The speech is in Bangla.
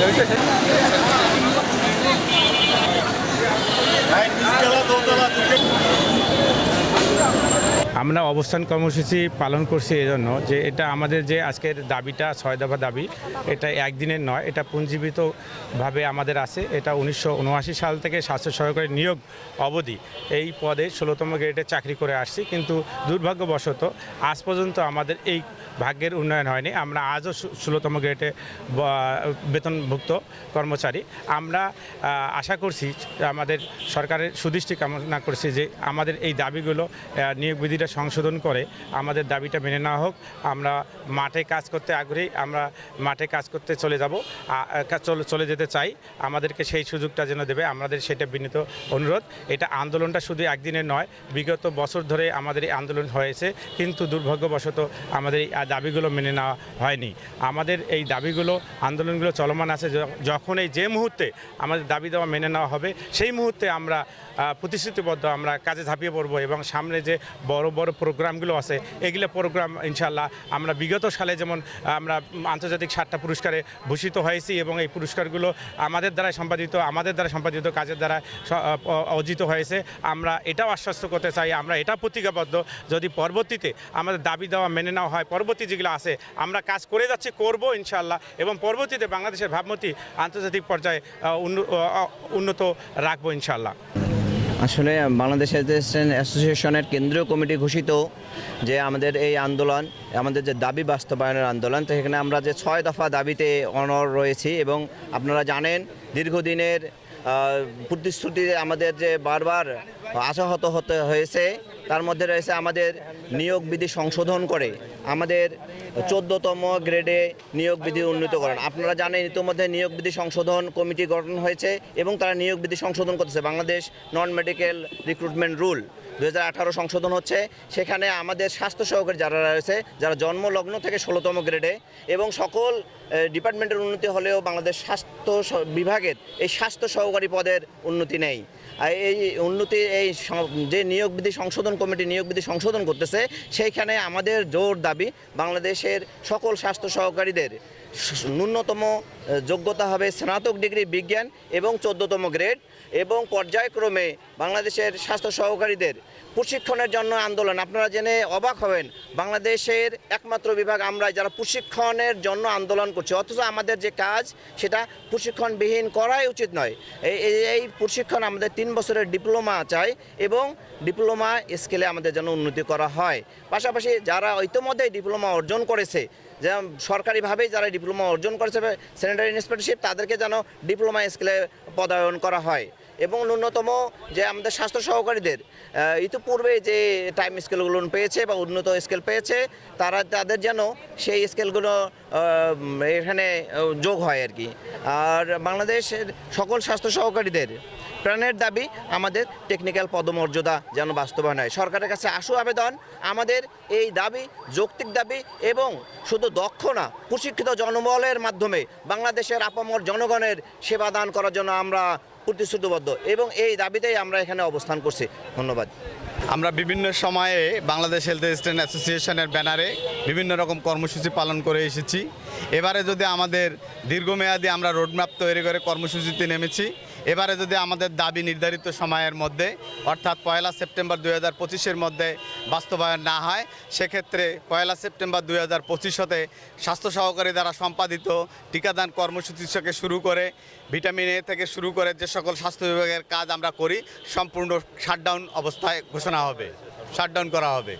여기서 আমরা অবস্থান কর্মসূচি পালন করছি এজন্য যে এটা আমাদের যে আজকের দাবিটা, ছয় দফা দাবি, এটা একদিনের নয়, এটা পুঞ্জীবিতভাবে আমাদের আছে। এটা উনিশশো উনআশি সাল থেকে স্বাস্থ্য সহকারী নিয়োগ অবধি এই পদে ষোলোতম গ্রেডে চাকরি করে আসছি, কিন্তু দুর্ভাগ্যবশত আজ পর্যন্ত আমাদের এই ভাগ্যের উন্নয়ন হয়নি। আমরা আজও ষোলোতম গ্রেডে বেতনভুক্ত কর্মচারী। আমরা আশা করছি, আমাদের সরকারের সুদৃষ্টি কামনা করছি যে আমাদের এই দাবিগুলো নিয়োগ বিধিটা সংশোধন করে আমাদের দাবিটা মেনে নেওয়া হোক। আমরা মাঠে কাজ করতে আগ্রহী, আমরা মাঠে কাজ করতে চলে যাব চলে যেতে চাই। আমাদেরকে সেই সুযোগটা যেন দেবে, আমাদের সেটা বিনীত অনুরোধ। এটা আন্দোলনটা শুধু একদিনের নয়, বিগত বছর ধরে আমাদের এই আন্দোলন হয়েছে, কিন্তু দুর্ভাগ্যবশত আমাদের এই দাবিগুলো মেনে নেওয়া হয়নি। আমাদের এই দাবিগুলো, আন্দোলনগুলো চলমান আছে যখন এই যে মুহূর্তে আমাদের দাবি দেওয়া মেনে নেওয়া হবে, সেই মুহূর্তে আমরা প্রতিশ্রুতিবদ্ধ আমরা কাজে ঝাঁপিয়ে পড়ব এবং সামনে যে বড় বড় প্রোগ্রামগুলো আছে, এগুলো প্রোগ্রাম ইনশাল্লাহ আমরা বিগত সালে যেমন, আমরা আন্তর্জাতিক সাতটা পুরস্কারে ভূষিত হয়েছি এবং এই পুরস্কারগুলো আমাদের দ্বারা সম্পাদিত, আমাদের দ্বারা সম্পাদিত, কাজের দ্বারা অর্জিত হয়েছে। আমরা এটাও আশ্বস্ত করতে চাই, আমরা এটা প্রতিজ্ঞাবদ্ধ। যদি পরবর্তীতে আমাদের দাবি দেওয়া মেনে নেওয়া হয়, পরবর্তী যেগুলো আছে, আমরা কাজ করে যাচ্ছি, করব ইনশাল্লাহ এবং পরবর্তীতে বাংলাদেশের ভাবমূর্তি আন্তর্জাতিক পর্যায়ে উন্নত রাখব ইনশাল্লাহ আসলে বাংলাদেশ অ্যাসোসিয়েশন অ্যাসোসিয়েশনের কেন্দ্রীয় কমিটি ঘোষিত যে আমাদের এই আন্দোলন, আমাদের যে দাবি বাস্তবায়নের আন্দোলন, তো সেখানে আমরা যে ছয় দফা দাবিতে অনর রয়েছি এবং আপনারা জানেন দীর্ঘদিনের প্রতিশ্রুতিতে প্রতিশ্রুতি আমাদের যে বারবার আশাহত হতে হয়েছে। তার মধ্যে রয়েছে আমাদের নিয়োগ বিধি সংশোধন করে আমাদের চোদ্দতম গ্রেডে নিয়োগ বিধি উন্নীতকরণ আপনারা জানেন, ইতিমধ্যে নিয়োগ বিধি সংশোধন কমিটি গঠন হয়েছে এবং তারা নিয়োগ বিধি সংশোধন করতেছে। Bangladesh non medical recruitment rule দু হাজার আঠারো সংশোধন হচ্ছে। সেখানে আমাদের স্বাস্থ্য সহকারী যারা রয়েছে, যারা জন্মলগ্ন থেকে ষোলোতম গ্রেডে এবং সকল ডিপার্টমেন্টের উন্নতি হলেও বাংলাদেশ স্বাস্থ্য বিভাগের এই স্বাস্থ্য সহকারী পদের উন্নতি নেই। এই উন্নতি এই যে নিয়োগ বিধি সংশোধন কমিটি নিয়োগ বিধি সংশোধন করতেছে, সেইখানে আমাদের জোর দাবি বাংলাদেশের সকল স্বাস্থ্য সহকারীদের ন্যূনতম যোগ্যতা হবে স্নাতক ডিগ্রি বিজ্ঞান এবং চোদ্দতম গ্রেড এবং পর্যায়ক্রমে বাংলাদেশের স্বাস্থ্য সহকারীদের প্রশিক্ষণের জন্য আন্দোলন। আপনারা জেনে অবাক হবেন, বাংলাদেশের একমাত্র বিভাগ আমরা যারা প্রশিক্ষণের জন্য আন্দোলন করছি। অথচ আমাদের যে কাজ, সেটা প্রশিক্ষণবিহীন করাই উচিত নয়। এই প্রশিক্ষণ আমাদের তিন বছরের ডিপ্লোমা চাই। এবং ডিপ্লোমা স্কেলে আমাদের যেন উন্নতি করা হয়। পাশাপাশি যারা ইতিমধ্যেই ডিপ্লোমা অর্জন করেছে, যে সরকারিভাবেই যারা ডিপ্লোমা অর্জন করেছে স্যানিটারি ইন্সপেক্টরশিপ তাদেরকে যেন ডিপ্লোমা স্কেলে পদায়ন করা হয়। এবং ন্যূনতম যে আমাদের স্বাস্থ্য সহকারীদের ইতিপূর্বে যে টাইম স্কেলগুলো পেয়েছে বা উন্নত স্কেল পেয়েছে, তারা তাদের যেন সেই স্কেলগুলো এখানে যোগ হয় আর কি। আর বাংলাদেশের সকল স্বাস্থ্য সহকারীদের প্রাণের দাবি আমাদের টেকনিক্যাল পদমর্যাদা যেন বাস্তবায়ন হয়। সরকারের কাছে আশু আবেদন, আমাদের এই দাবি, যৌক্তিক দাবি এবং শুধু দক্ষ না প্রশিক্ষিত জনবলের মাধ্যমে বাংলাদেশের আপামর জনগণের সেবা দান করার জন্য আমরা প্রতিশ্রুতিবদ্ধ এবং এই দাবিতেই আমরা এখানে অবস্থান করছি। ধন্যবাদ। আমরা বিভিন্ন সময়ে বাংলাদেশ হেলথ অ্যাসিস্ট্যান্ট অ্যাসোসিয়েশনের ব্যানারে বিভিন্ন রকম কর্মসূচি পালন করে এসেছি। এবারে যদি আমাদের দীর্ঘমেয়াদী আমরা রোডম্যাপ তৈরি করে কর্মসূচিতে নেমেছি, এবারে যদি আমাদের দাবি নির্ধারিত সময়ের মধ্যে, অর্থাৎ পয়লা সেপ্টেম্বর দুই হাজার পঁচিশের মধ্যে বাস্তবায়ন না হয়, সেক্ষেত্রে পয়লা সেপ্টেম্বর দুই হাজার পঁচিশ হতে স্বাস্থ্য সহকারী দ্বারা সম্পাদিত টিকাদান কর্মসূচি থেকে শুরু করে ভিটামিন এ থেকে শুরু করে যে সকল স্বাস্থ্য বিভাগের কাজ আমরা করি, সম্পূর্ণ শাটডাউন অবস্থায় ঘোষণা হবে শাটডাউন করা হবে।